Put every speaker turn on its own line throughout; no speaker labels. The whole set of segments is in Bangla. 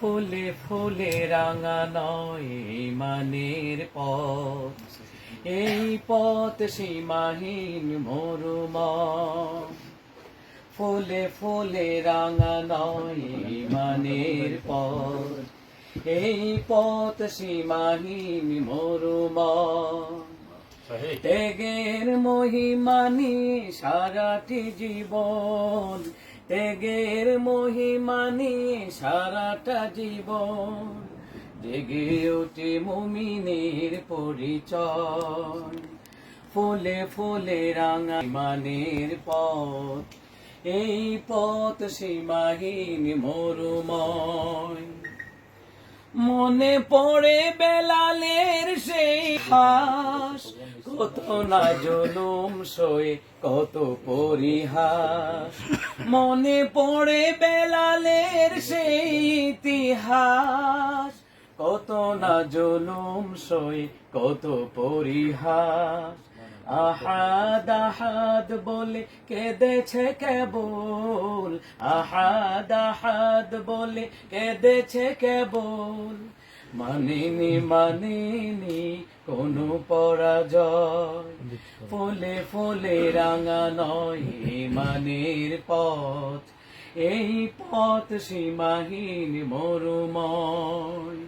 ফুলে ফুলে রাঙা নয় মানের পথ। এই পথ সীমাহীন মরুম ফুলে ফুলে রাঙা নয় মানের পথ। এই পথ সীমাহীন মরুম ত্যাগের মহিমানি সারাটি জীবন ত্যাগের মহিমানি সারাটা জীবন জেগে ওঠে মুমিনের পরিচয়। ফুলে ফুলে রাঙা মানের পথ, এই পথ সীমাহীন মরুময়। মনে পড়ে বেলালের সেই হাস কত না জুলুম সয়ে কত পরিহাস। মনে পড়ে বেলালের সেই ইতিহাস। কত না জুলুম সই, কত পরিহাস। আহাদ আহাদ বলে কেঁদেছে কেবল। আহাদ আহাদ বলে কেঁদেছে কেবল। মানিনি মানিনি, কোনো পরাজয়। ফলে ফলে রাঙা নয় মানের পথ, এই পথ সীমাহীন মরুময়।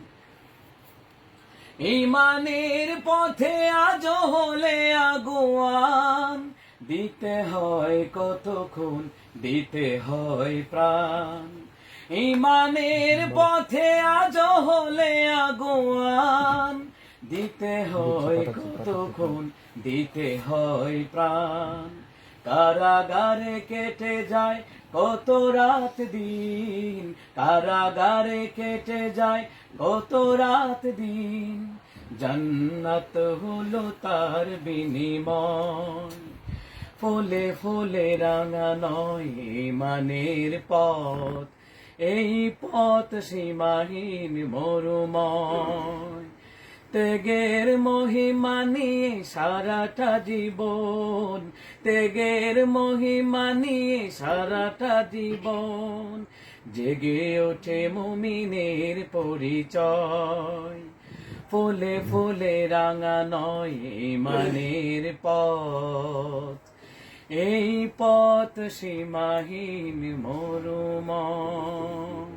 ইমানের পথে আজ হলে আগুয়ান, দিতে হয় কতক্ষণ, দিতে হয় প্রাণ। ইমানের পথে আজ হলে আগুয়ান। দিতে হয় কতক্ষণ দিতে হয় প্রাণ। কারাগারে কেটে যায় কত রাত দিন। কারাগারে কেটে যায় কত রাত দিন। জান্নাত হলো তার বিনিময়। ফুলে ফুলে রাঙা নয় মানের পথ। এই পথ সীমাহীন মরুময়। তেগের মহিমা নিয়ে সারাটা জীবন, তেগের মহিমা নিয়ে সারাটা জীবন। জেগে ওঠে মুমিনের পরিচয়। ফুলে ফুলে রাঙা নয় মানের পথ। এই পথ সীমাহীন মরুময়।